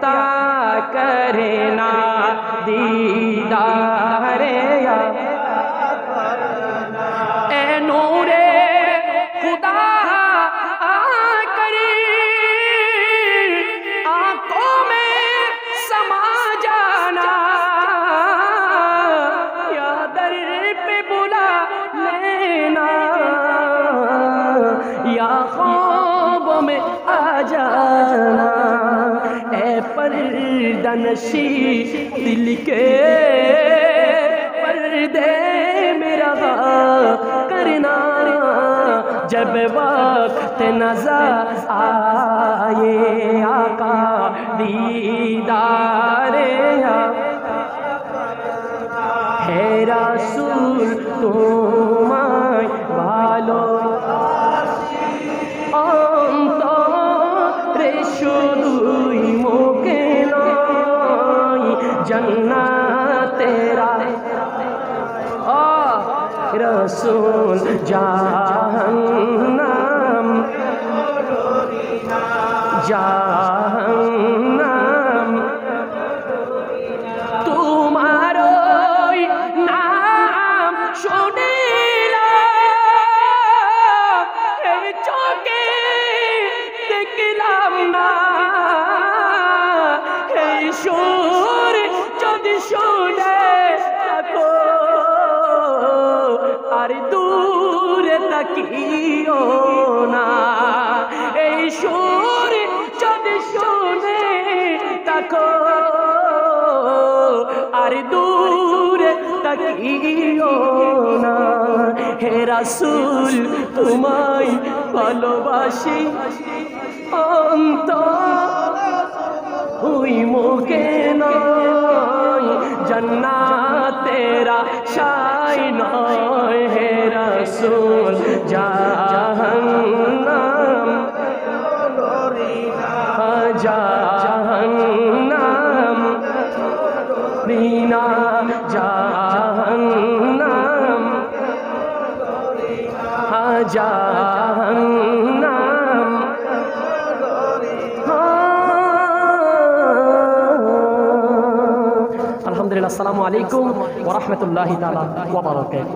তা করে না দিদারে। परदनशी दिल के पर्दे मेरा करना जब वक्त नजर आए आका दीदारे হে রাসূল তোমায় ভালো অন্তরে শুধুই মুখে নয় জান্নাতেরা রসুল জাহান্নাম। জাহান্নাম। তোমার নাম শুনিল চোখে দেখলাম না। এই সুর তাকিও না। এই সুর যদি শুনে থাকো, আর দূরে তাকিও না। হে রাসূল, তোমায় ভালোবাসি। অন্ত হুই মুখে নয়, জন্নাতেরা শাই নয়। হে রাসূল জাহান্নাম। জাহান্নাম। রিনা জাহান্নাম। জাহান্নাম। আলহামদুলিল্লাহ আসসালামু আলাইকুম ওয়া রাহমাতুল্লাহি তাআলা ওয়া বারাকাতুহু।